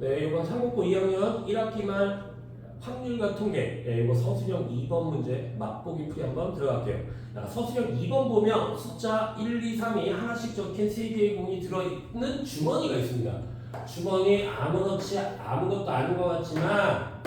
네, 이번 상국고 2학년 1학기 말 확률과 통계, 예, 이거 서술형 2번 문제 맛보기 풀이 한번 들어갈게요. 자, 서술형 2번 보면 숫자 1, 2, 3이 하나씩 적힌 3개의 공이 들어있는 주머니가 있습니다. 주머니 아무렇지 아무것도 아닌 것 같지만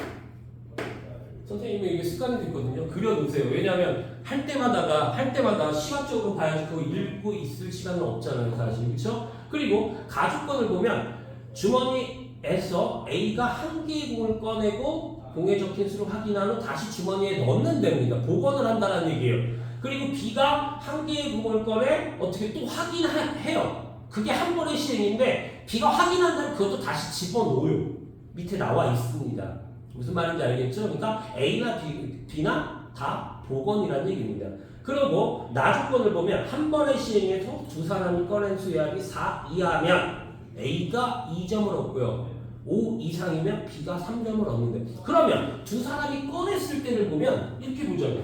선생님이 이게 습관이 됐거든요. 그려놓으세요. 왜냐하면 할 때마다가 할 때마다 시각적으로 봐야지 그거 읽고 있을 시간은 없잖아요, 사실 그렇죠? 그리고 가족권을 보면 주머니 에서 A가 한 개의 공을 꺼내고 공에 적힌 수를 확인한 후 다시 주머니에 넣는 됩니다. 복원을 한다는 얘기예요. 그리고 B가 한 개의 공을 꺼내 어떻게 또 확인해요. 그게 한 번의 시행인데 B가 확인한 다음 그것도 다시 집어넣어요. 밑에 나와 있습니다. 무슨 말인지 알겠죠? 그러니까 A나 B, B나 다 복원이라는 얘기입니다. 그리고 나조건을 보면 한 번의 시행에서 두 사람이 꺼낸 수약이 4 이하면 A가 2점을 얻고요. 5 이상이면 B가 3점을 얻는데 그러면 두 사람이 꺼냈을 때를 보면 이렇게 보죠.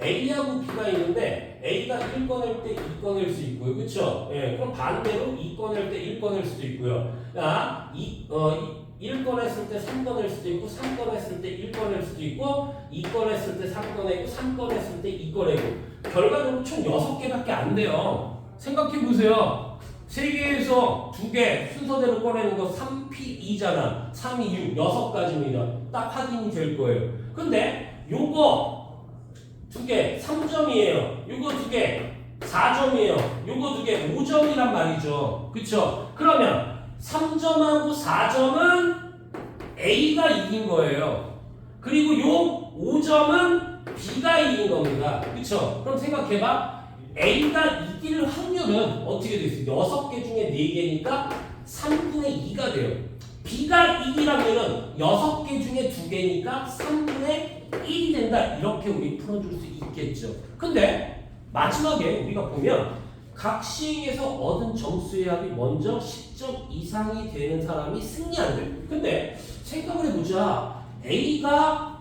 A하고 B가 있는데 A가 1 꺼낼 때 2 꺼낼 수 있고요. 그렇죠? 예. 그럼 반대로 2 꺼낼 때 1 꺼낼 수도 있고요. 아, 2, 어, 1 꺼냈을 때 3 꺼낼 수도 있고 3 꺼냈을 때 1 꺼낼 수도 있고 2 꺼냈을 때 3 꺼내고 3 꺼냈을 때 2 꺼내고 결과적으로 총 6개밖에 안 돼요. 생각해 보세요. 3개에서 2개 순서대로 꺼내는 거 3P2잖아. 3, 2, 6, 6가지입니다. 딱 확인이 될 거예요. 근데 요거 2개 3점이에요. 요거 2개 4점이에요. 요거 2개 5점이란 말이죠. 그쵸? 그러면 3점하고 4점은 A가 이긴 거예요. 그리고 요 5점은 B가 이긴 겁니다. 그쵸? 그럼 생각해봐. A가 이길 확률은 어떻게 되겠어요? 6개 중에 4개니까 3분의 2가 돼요. B가 확률은 6개 중에 2개니까 3분의 1이 된다. 이렇게 우리 풀어줄 수 있겠죠. 근데 마지막에 우리가 보면 각 시행에서 얻은 점수의 합이 먼저 10점 이상이 되는 사람이 승리한대. 근데 생각을 해보자. A가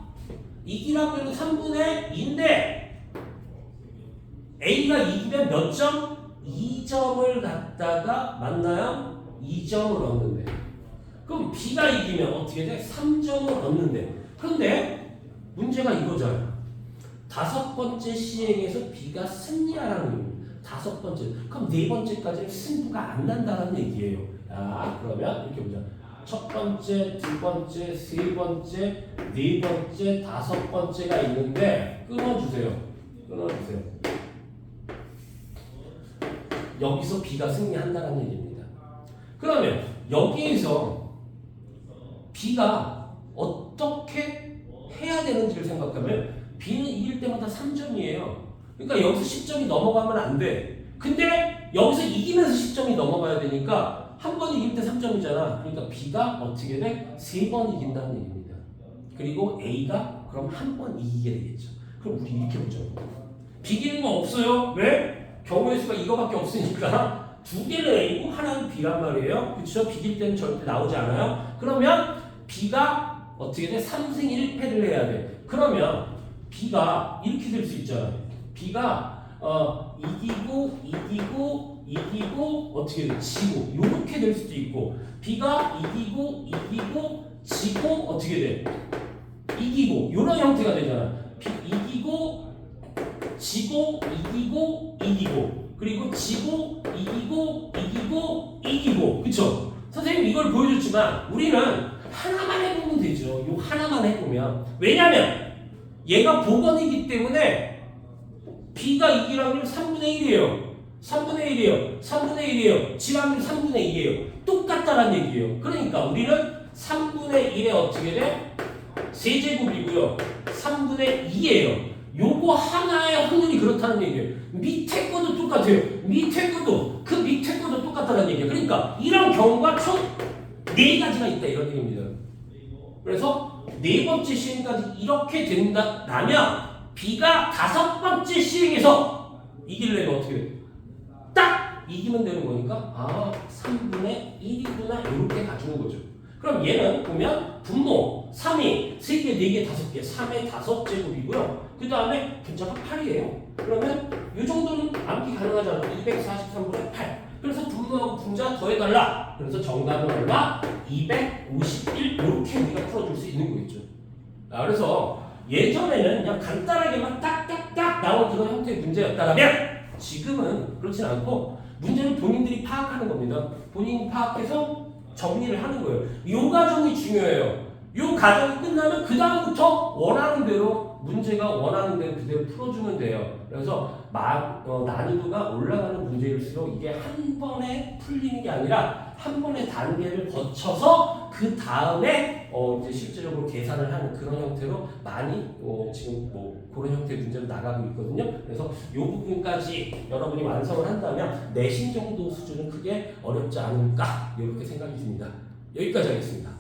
확률은 3분의 2인데 A가 이기면 몇 점? 2점을 갖다가 맞나요? 2점을 얻는데. 그럼 B가 이기면 어떻게 돼? 3점을 얻는데. 근데 문제가 이거잖아요. 다섯 번째 시행에서 B가 승리하라는 얘기입니다. 다섯 번째. 그럼 네 번째까지는 승부가 안 난다는 얘기예요. 아, 그러면 이렇게 보자. 첫 번째, 두 번째, 세 번째, 네 번째, 다섯 번째가 있는데 끊어주세요. 끊어주세요. 여기서 B가 승리한다는 얘기입니다. 그러면 여기에서 B가 어떻게 해야 되는지를 생각하면 B는 이길 때마다 3점이에요. 그러니까 여기서 10점이 넘어가면 안 돼. 근데 여기서 이기면서 10점이 넘어가야 되니까 한 번 이길 때 3점이잖아. 그러니까 B가 어떻게 돼? 세 번 이긴다는 얘기입니다. 그리고 A가 그럼 한 번 이기게 되겠죠. 그럼 우리 이렇게 보죠. 비기는 거 없어요. 왜? 경우의 수가 이거밖에 없으니까 두 개는 A고 하나는 B란 말이에요. 그렇죠? 비길 때는 절대 나오지 않아요. 그러면 B가 어떻게 돼? 3승 1패를 해야 돼. 그러면 B가 이렇게 될 수 있잖아요. B가 어, 이기고 이기고 이기고 어떻게 돼? 지고 이렇게 될 수도 있고 B가 이기고 이기고 지고 어떻게 돼? 이기고 이런 형태가 되잖아. B, 이기고 지고 이기고 이기고 그리고 지고 이기고 이기고 이기고 그쵸? 선생님 이걸 보여줬지만 우리는 하나만 해보면 되죠. 요 하나만 해보면 왜냐면 얘가 복원이기 때문에 B가 확률 3분의 1이에요. 3분의 1이에요. 3분의 1이에요. 지 확률 3분의 2예요. 똑같다란 얘기예요. 그러니까 우리는 3분의 1에 어떻게 돼? 세제곱이고요. 3분의 2예요. 요거 하나의 확률이 그렇다는 얘기예요. 밑에 것도 똑같아요. 밑에 것도 그 밑에 것도 똑같다는 얘기예요. 그러니까 이런 경우가 총 네 가지가 있다 이런 얘기입니다. 그래서 네 번째 시행까지 이렇게 된다면 B가 다섯 번째 시행에서 이기려면 어떻게 돼? 딱 이기면 되는 거니까 아 3분의 1이구나 이렇게 가주는 거죠. 그럼 얘는 보면 분모 3이 3개, 4개, 5개, 3의 5제곱이고요. 그 다음에 분자가 8이에요. 그러면 이 정도는 암기 가능하잖아. 243분의 8. 그래서 분모하고 분자 더해달라. 그래서 정답은 얼마? 251 이렇게 우리가 풀어줄 수 있는 거겠죠. 아, 그래서 예전에는 그냥 간단하게만 딱딱딱 나온 그런 형태의 문제였다면 지금은 그렇진 않고 문제는 본인들이 파악하는 겁니다. 본인이 파악해서 정리를 하는 거예요. 요 과정이 중요해요. 요 과정이 끝나면 그 다음부터 원하는 대로 문제가 원하는 대로 그대로 풀어주면 돼요. 그래서 마, 어, 난이도가 올라가는 문제일수록 이게 한 번에 풀리는 게 아니라 한 번의 단계를 거쳐서 그 다음에 어, 이제 실제적으로 계산을 하는 그런 형태로 많이 어, 지금 뭐 그런 형태의 문제로 나가고 있거든요. 그래서 이 부분까지 여러분이 완성을 한다면 내신 정도 수준은 크게 어렵지 않을까 이렇게 생각이 듭니다. 여기까지 하겠습니다.